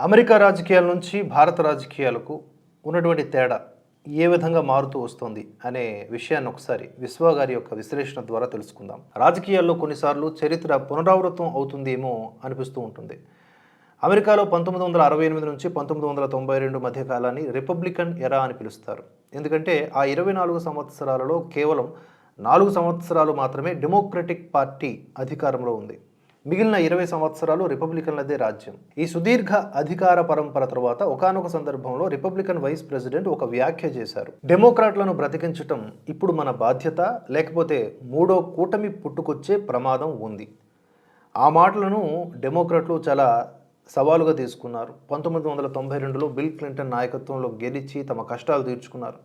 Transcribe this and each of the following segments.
America రాజకీయాల నుంచి భారత రాజకీయాలకు ఉన్నటువంటి తేడా ఏ విధంగా మారుతూ వస్తుంది అనే విషయాన్ని ఒకసారి విశ్వ గారి యొక్క విశ్లేషణ ద్వారా తెలుసుకుందాం. రాజకీయాల్లో కొన్నిసార్లు చరిత్ర పునరావృతం అవుతుందేమో అనిపిస్తూ ఉంటుంది. అమెరికాలో పంతొమ్మిది వందల అరవై ఎనిమిది నుంచి పంతొమ్మిది వందల తొంభై రెండు మధ్య కాలాన్ని రిపబ్లికన్ ఎరా అని పిలుస్తారు. ఎందుకంటే ఆ ఇరవై నాలుగు సంవత్సరాలలో కేవలం నాలుగు సంవత్సరాలు మాత్రమే డెమోక్రటిక్ పార్టీ అధికారంలో ఉంది. మిగిలిన ఇరవై సంవత్సరాలు రిపబ్లికన్లదే రాజ్యం. ఈ సుదీర్ఘ అధికార పరంపర తర్వాత ఒకానొక సందర్భంలో రిపబ్లికన్ వైస్ ప్రెసిడెంట్ ఒక వ్యాఖ్య చేశారు. డెమోక్రాట్లను బ్రతికించటం ఇప్పుడు మన బాధ్యత లేకపోతే మూడో కూటమి పుట్టుకొచ్చే ప్రమాదం ఉంది. ఆ మాటలను డెమోక్రాట్లు చాలా సవాలుగా తీసుకున్నారు. పంతొమ్మిది వందల తొంభై రెండులో బిల్ క్లింటన్ నాయకత్వంలో గెలిచి తమ కష్టాలు తీర్చుకున్నారు.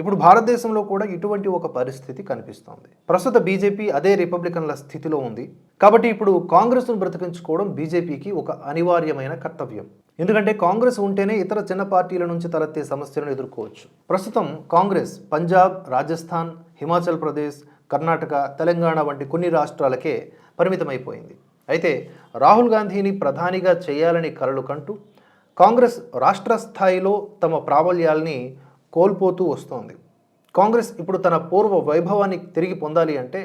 ఇప్పుడు భారతదేశంలో కూడా ఇటువంటి ఒక పరిస్థితి కనిపిస్తోంది. ప్రస్తుత బీజేపీ అదే రిపబ్లికన్ల స్థితిలో ఉంది. కాబట్టి ఇప్పుడు కాంగ్రెస్ను బ్రతికించుకోవడం బీజేపీకి ఒక అనివార్యమైన కర్తవ్యం. ఎందుకంటే కాంగ్రెస్ ఉంటేనే ఇతర చిన్న పార్టీల నుంచి తలెత్తే సమస్యలను ఎదుర్కోవచ్చు. ప్రస్తుతం కాంగ్రెస్ పంజాబ్ రాజస్థాన్ హిమాచల్ ప్రదేశ్ కర్ణాటక తెలంగాణ వంటి కొన్ని రాష్ట్రాలకే పరిమితమైపోయింది. అయితే రాహుల్ గాంధీని ప్రధానిగా చేయాలని కలలు కంటూ కాంగ్రెస్ రాష్ట్ర స్థాయిలో తమ ప్రాబల్యాల్ని కోల్పోతూ వస్తోంది. కాంగ్రెస్ ఇప్పుడు తన పూర్వ వైభవాన్ని తిరిగి పొందాలి అంటే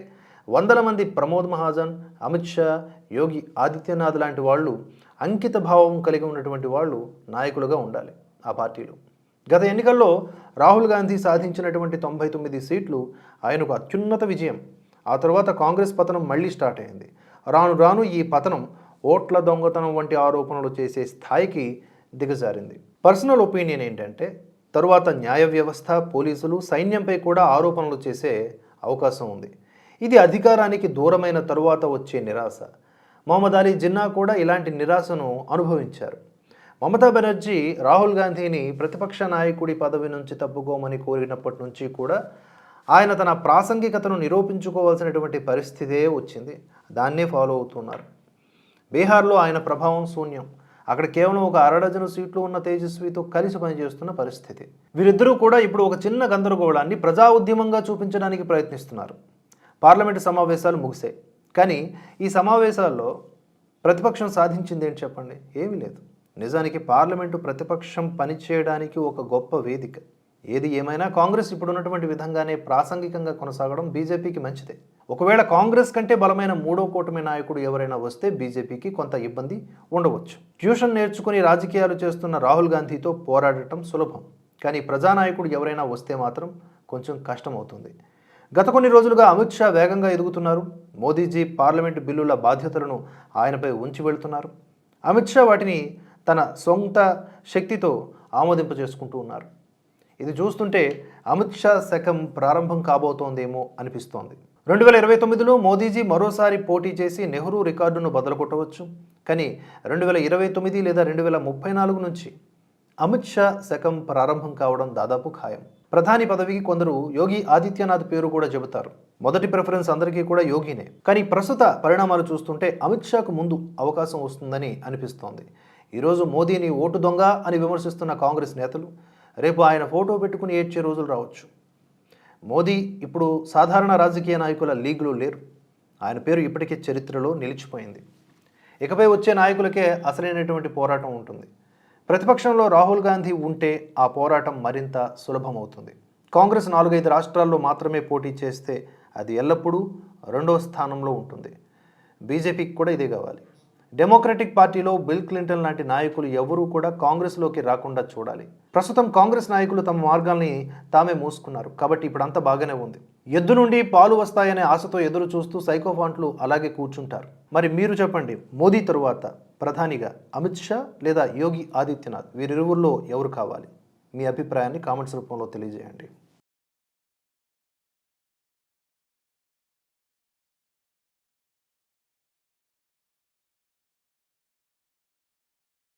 వందల మంది ప్రమోద్ మహాజన్ అమిత్ షా యోగి ఆదిత్యనాథ్ లాంటి వాళ్ళు అంకిత భావం కలిగి ఉన్నటువంటి వాళ్ళు నాయకులుగా ఉండాలి ఆ పార్టీలో. గత ఎన్నికల్లో రాహుల్ గాంధీ సాధించినటువంటి తొంభై తొమ్మిది సీట్లు ఆయనకు అత్యున్నత విజయం. ఆ తర్వాత కాంగ్రెస్ పతనం మళ్ళీ స్టార్ట్ అయింది. రాను రాను ఈ పతనం ఓట్ల దొంగతనం వంటి ఆరోపణలు చేసే స్థాయికి దిగజారింది. పర్సనల్ ఒపీనియన్ ఏంటంటే తరువాత న్యాయ వ్యవస్థ పోలీసులు సైన్యంపై కూడా ఆరోపణలు చేసే అవకాశం ఉంది. ఇది అధికారానికి దూరమైన తరువాత వచ్చే నిరాశ. మొహమ్మద్ అలీ జిన్నా కూడా ఇలాంటి నిరాశను అనుభవించారు. మమతా బెనర్జీ రాహుల్ గాంధీని ప్రతిపక్ష నాయకుడి పదవి నుంచి తప్పుకోమని కోరినప్పటి నుంచి కూడా ఆయన తన ప్రాసంగికతను నిరూపించుకోవాల్సినటువంటి పరిస్థితే వచ్చింది. దాన్నే ఫాలో అవుతున్నారు. బీహార్లో ఆయన ప్రభావం శూన్యం. అక్కడ కేవలం ఒక అరడజను సీట్లు ఉన్న తేజస్వితో కలిసి పనిచేస్తున్న పరిస్థితి. వీరిద్దరూ కూడా ఇప్పుడు ఒక చిన్న గందరగోళాన్ని ప్రజా ఉద్యమంగా చూపించడానికి ప్రయత్నిస్తున్నారు. పార్లమెంటు సమావేశాలు ముగిసాయి కానీ ఈ సమావేశాల్లో ప్రతిపక్షం సాధించింది ఏంటి చెప్పండి? ఏమీ లేదు. నిజానికి పార్లమెంటు ప్రతిపక్షం పనిచేయడానికి ఒక గొప్ప వేదిక. ఏది ఏమైనా కాంగ్రెస్ ఇప్పుడు ఉన్నటువంటి విధంగానే ప్రాసంగికంగా కొనసాగడం బీజేపీకి మంచిదే. ఒకవేళ కాంగ్రెస్ కంటే బలమైన మూడో కూటమి నాయకుడు ఎవరైనా వస్తే బీజేపీకి కొంత ఇబ్బంది ఉండవచ్చు. ట్యూషన్ నేర్చుకుని రాజకీయాలు చేస్తున్న రాహుల్ గాంధీతో పోరాడటం సులభం. కానీ ప్రజానాయకుడు ఎవరైనా వస్తే మాత్రం కొంచెం కష్టం అవుతుంది గత కొన్ని రోజులుగా అమిత్ షా వేగంగా ఎదుగుతున్నారు. మోదీజీ పార్లమెంటు బిల్లుల బాధ్యతలను ఆయనపై ఉంచి వెళుతున్నారు. అమిత్ షా వాటిని తన సొంత శక్తితో ఆమోదింప చేసుకుంటూ ఉన్నారు. ఇది చూస్తుంటే అమిత్ షా శకం ప్రారంభం కాబోతోందేమో అనిపిస్తోంది. రెండు వేల ఇరవై తొమ్మిదిలో మోదీజీ మరోసారి పోటీ చేసి నెహ్రూ రికార్డును బదలకొట్టవచ్చు కానీ రెండు వేల ఇరవై తొమ్మిది లేదా రెండు వేల ముప్పై నాలుగు నుంచి అమిత్ షా శకం ప్రారంభం కావడం దాదాపు ఖాయం. ప్రధాని పదవికి కొందరు యోగి ఆదిత్యనాథ్ పేరు కూడా చెబుతారు. మొదటి ప్రిఫరెన్స్ అందరికీ కూడా యోగినే. కానీ ప్రస్తుత పరిణామాలు చూస్తుంటే అమిత్ షాకు ముందు అవకాశం వస్తుందని అనిపిస్తోంది. ఈరోజు మోదీని ఓటు దొంగ అని విమర్శిస్తున్న కాంగ్రెస్ నేతలు రేపు ఆయన ఫోటో పెట్టుకుని ఏడ్చే రోజులు రావచ్చు. మోదీ ఇప్పుడు సాధారణ రాజకీయ నాయకుల లీగ్లో లేరు. ఆయన పేరు ఇప్పటికే చరిత్రలో నిలిచిపోయింది. ఇకపై వచ్చే నాయకులకే అసలైనటువంటి పోరాటం ఉంటుంది. ప్రతిపక్షంలో రాహుల్ గాంధీ ఉంటే ఆ పోరాటం మరింత సులభమవుతుంది. కాంగ్రెస్ నాలుగైదు రాష్ట్రాల్లో మాత్రమే పోటీ చేస్తే అది ఎల్లప్పుడూ రెండో స్థానంలో ఉంటుంది. బీజేపీకి కూడా ఇదే కావాలి. డెమోక్రటిక్ పార్టీలో బిల్ క్లింటన్ లాంటి నాయకులు ఎవరూ కూడా కాంగ్రెస్లోకి రాకుండా చూడాలి. ప్రస్తుతం కాంగ్రెస్ నాయకులు తమ మార్గాల్ని తామే మూసుకున్నారు. కాబట్టి ఇప్పుడంతా బాగానే ఉంది. ఎద్దు నుండి పాలు వస్తాయనే ఆశతో ఎదురు చూస్తూ సైకోఫాంట్లు అలాగే కూర్చుంటారు. మరి మీరు చెప్పండి మోదీ తరువాత ప్రధానిగా అమిత్ షా లేదా యోగి ఆదిత్యనాథ్ వీరిరువుల్లో ఎవరు కావాలి? మీ అభిప్రాయాన్ని కామెంట్స్ రూపంలో తెలియజేయండి.